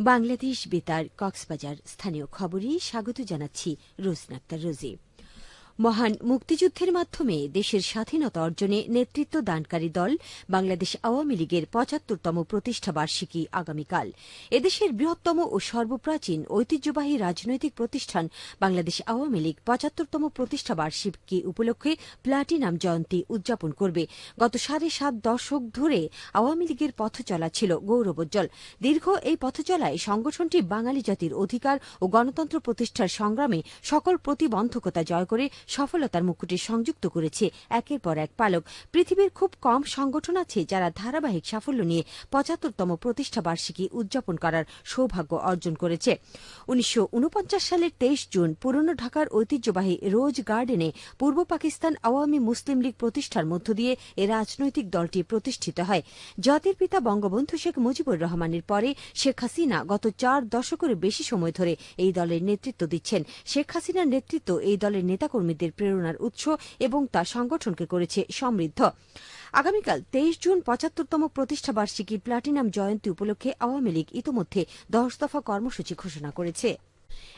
বাংলাদেশ বেতার কক্সবাজার স্থানীয় খবরে স্বাগত জানাচ্ছি রোজনাক্তার রোজি। মহান মুক্তিযুদ্ধের মাধ্যমে দেশের স্বাধীনতা অর্জনে নেতৃত্ব দানকারী দল বাংলাদেশ আওয়ামী লীগের পঁচাত্তরতম প্রতিষ্ঠা বার্ষিকী আগামীকাল। এদেশের বৃহত্তম ও সর্বপ্রাচীন ঐতিহ্যবাহী রাজনৈতিক প্রতিষ্ঠান বাংলাদেশ আওয়ামী লীগ পঁচাত্তরতম প্রতিষ্ঠা বার্ষিকী উপলক্ষে প্লাটিনাম জয়ন্তী উদযাপন করবে। গত সাড়ে সাত দশক ধরে আওয়ামী লীগের পথ চলা ছিল গৌরবোজ্জ্বল। দীর্ঘ এই পথচলায় সংগঠনটি বাঙালি জাতির অধিকার ও গণতন্ত্র প্রতিষ্ঠার সংগ্রামে সকল প্রতিবন্ধকতা জয় করে সফলতার মুকুটে সংযুক্ত করেছে একের পর এক পালক। পৃথিবীর খুব কম সংগঠন আছে যারা ধারাবাহিক সাফল্য নিয়ে পঁচাত্তরতম প্রতিষ্ঠা বার্ষিকী উদযাপন করার সৌভাগ্য অর্জন করেছে। উনিশশো উনপঞ্চাশ সালের তেইশ জুন পুরনো ঢাকার ঐতিহ্যবাহী রোজ গার্ডেনে পূর্ব পাকিস্তান আওয়ামী মুসলিম লীগ প্রতিষ্ঠার মধ্য দিয়ে এ রাজনৈতিক দলটি প্রতিষ্ঠিত হয়। জাতির পিতা বঙ্গবন্ধু শেখ মুজিবুর রহমানের পরে শেখ হাসিনা গত চার দশকের বেশি সময় ধরে এই দলের নেতৃত্ব দিচ্ছেন। শেখ হাসিনার নেতৃত্ব এই দলের নেতাকর্মীদের প্রেরণার উৎস এবং তা সংগঠনকে করেছে সমৃদ্ধ। আগামীকাল তেইশ জুন পঁচাত্তরতম প্রতিষ্ঠা বার্ষিকী প্লাটিনাম জয়ন্তী উপলক্ষে আওয়ামী লীগ ইতোমধ্যে দশ দফা কর্মসূচি ঘোষণা করেছে।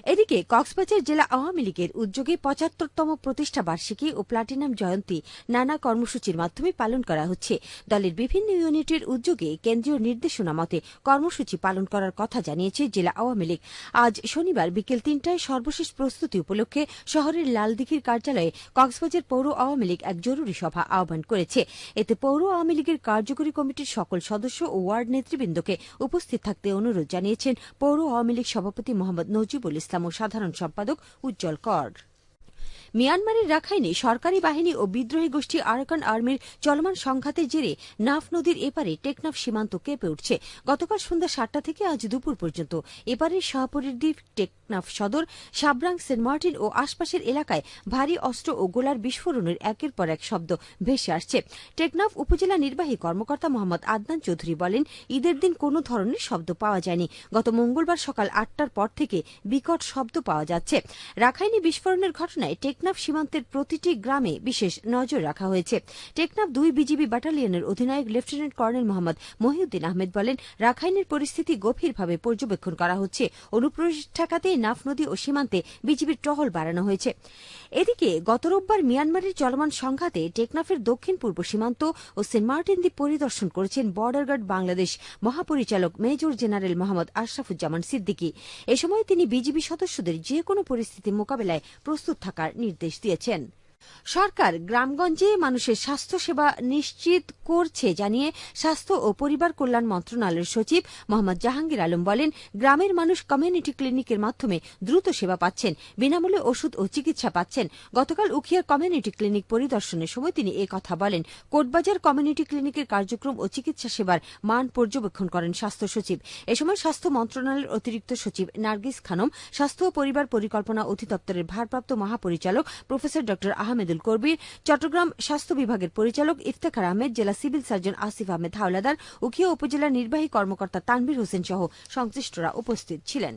এদিকে কক্সবাজার জেলা আওয়ামী লীগের উদ্যোগে পঁচাত্তরতম প্রতিষ্ঠা বার্ষিকী ও প্লাটিনাম জয়ন্তী নানা কর্মসূচির মাধ্যমে পালন করা হচ্ছে। দলের বিভিন্ন ইউনিটের উদ্যোগে কেন্দ্রীয় নির্দেশনা মতে কর্মসূচি পালন করার কথা জানিয়েছে জেলা আওয়ামী লীগ। আজ শনিবার বিকেল তিনটায় সর্বশেষ প্রস্তুতি উপলক্ষে শহরের লালদিঘির কার্যালয়ে কক্সবাজার পৌর আওয়ামী লীগ এক জরুরি সভা আহ্বান করেছে। এতে পৌর আওয়ামী লীগের কার্যকরী কমিটির সকল সদস্য ও ওয়ার্ড নেতৃবৃন্দকে উপস্থিত থাকতে অনুরোধ জানিয়েছেন পৌর আওয়ামী লীগ সভাপতি মোহাম্মদ নজিবুল ইসলাম ও সাধারণ সম্পাদক উজ্জ্বল কর। মিয়ানমারের রাখাইনে সরকারি বাহিনী ও বিদ্রোহী গোষ্ঠী আরকান আর্মির চলমান সংঘাতের জেরে নাফ নদীর এপারে টেকনাফ সীমান্ত কেঁপে উঠছে। গতকাল সন্ধ্যা সাতটা থেকে আজ দুপুর পর্যন্ত এপারের শাহপুরের দ্বীপ টেকনাফ সদর, সাবরাং সেন্ট মার্টিন ও আশপাশের এলাকায় ভারী অস্ত্র ও গোলার বিস্ফোরণের একের পর এক শব্দ ভেসে আসছে। টেকনাফ উপজেলা নির্বাহী কর্মকর্তা মোহাম্মদ আদনান চৌধুরী বলেন, ঈদের দিন কোনো ধরনের শব্দ পাওয়া যায়নি। গত মঙ্গলবার সকাল আটটার পর থেকে বিকট শব্দ পাওয়া যাচ্ছে। রাখাইনি বিস্ফোরণের ঘটনায় টেকনাফ সীমান্তের প্রতিটি গ্রামে বিশেষ নজর রাখা হয়েছে। টেকনাফ দুই বিজিবি ব্যাটালিয়নের অধিনায়ক লেফটেন্যান্ট কর্নেল মোহাম্মদ মহিউদ্দিন আহমেদ বলেন, রাখাইনের পরিস্থিতি গভীরভাবে পর্যবেক্ষণ করা হচ্ছে। অনুপ্রবেশ ঠেকাতে নাফ নদী ও সীমান্তে বিজিবির টহল বাড়ানো হয়েছে। এদিকে গত রোববার মিয়ানমারের চলমান সংঘাতে টেকনাফের দক্ষিণ পূর্ব সীমান্ত ও সেন্ট মার্টিন দ্বীপ পরিদর্শন করেছেন বর্ডার গার্ড বাংলাদেশ মহাপরিচালক মেজর জেনারেল মোহাম্মদ আশরাফুজ্জামান সিদ্দিকী। এ সময় তিনি বিজিবি সদস্যদের যে কোনো পরিস্থিতি মোকাবেলায় প্রস্তুত থাকার নির্দেশ দিয়েছেন। সরকার গ্রামগঞ্জে মানুষের স্বাস্থ্যসেবা নিশ্চিত করছে জানিয়ে স্বাস্থ্য ও পরিবার কল্যাণ মন্ত্রণালয়ের সচিব মোহাম্মদ জাহাঙ্গীর আলম বলেন, গ্রামের মানুষ কমিউনিটি ক্লিনিকের মাধ্যমে দ্রুত সেবা পাচ্ছেন, বিনামূল্যে ওষুধ ও চিকিৎসা পাচ্ছেন। গতকাল উখিয়ার কমিউনিটি ক্লিনিক পরিদর্শনের সময় তিনি এ কথা বলেন। কোটবাজার কমিউনিটি ক্লিনিকের কার্যক্রম ও চিকিৎসা সেবার মান পর্যবেক্ষণ করেন স্বাস্থ্য সচিব। এ সময় স্বাস্থ্য মন্ত্রণালয়ের অতিরিক্ত সচিব নার্গিস খানম, স্বাস্থ্য ও পরিবার পরিকল্পনা অধিদপ্তরের ভারপ্রাপ্ত মহাপরিচালক প্রফেসর ড আহমেদুল কবির চট্টগ্রাম স্বাস্থ্য বিভাগের পরিচালক ইফতেখার আহমেদ, জেলা সিভিল সার্জন আসিফ আহমেদ হাওলাদার উখিয়া উপজেলা নির্বাহী কর্মকর্তা তানভীর হোসেন সহ সংশ্লিষ্টরা উপস্থিত ছিলেন।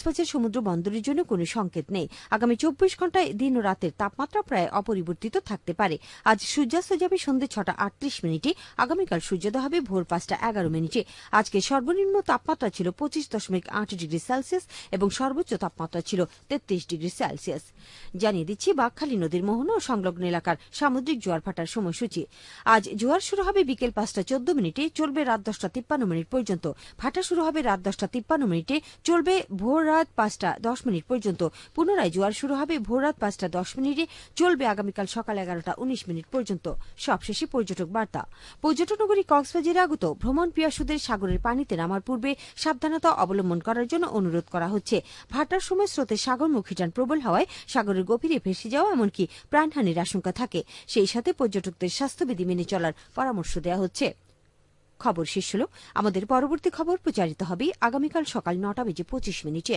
কক্সবাজার সমুদ্র বন্দরের জন্য কোনো সংকেত নেই। আগামী চব্বিশ ঘন্টায় দিন ও রাতের তাপমাত্রা প্রায় অপরিবর্তিত থাকতে পারে। আজ সূর্যাস্ত যাবে সন্ধ্যে ছটা আটত্রিশ মিনিটে, আগামীকাল সূর্যোদয় হবে ভোর পাঁচটা এগারো মিনিটে। আজকে সর্বনিম্ন তাপমাত্রা ছিল পঁচিশ দশমিক আট ডিগ্রি সেলসিয়াস এবং সর্বোচ্চ তাপমাত্রা ছিল তেত্রিশ ডিগ্রি সেলসিয়াস। জানিয়ে দিচ্ছি, বাঘখালী নদীর মোহনা ও সংলগ্ন এলাকার সামুদ্রিক জোয়ার ভাটার সময়সূচি। আজ জোয়ার শুরু হবে বিকেল পাঁচটা চোদ্দ মিনিটে, চলবে রাত দশটা তিপ্পান্ন মিনিট পর্যন্ত। ভাটা শুরু হবে রাত দশটা তিপ্পান্ন মিনিটে, চলবে ভোর রাত পাঁচটা দশ মিনিট পর্যন্ত। পুনরায় জোয়ার শুরু হবে ভোর রাত পাঁচটা দশ মিনিটে। চলবে আগামীকাল সকাল এগারোটা উনিশ মিনিট পর্যন্ত। সবশেষে পর্যটক বার্তা। পর্যটন নগরী কক্সবাজারে আগত ভ্রমণ পিয়াসুদের সাগরের পানিতে নামার পূর্বে সাবধানতা অবলম্বন করার জন্য অনুরোধ করা হচ্ছে। ভাটার সময় স্রোতের সাগরমুখী যান প্রবল হওয়ায় সাগরের গভীরে ভেসে যাওয়া এমনকি প্রাণহানির আশঙ্কা থাকে। সেই সাথে পর্যটকদের স্বাস্থ্যবিধি মেনে চলার পরামর্শ দেওয়া হচ্ছে। খবর শেষ হল। আমাদের পরবর্তী খবর প্রচারিত হবে আগামীকাল সকাল নটা বেজে পঁচিশ মিনিটে।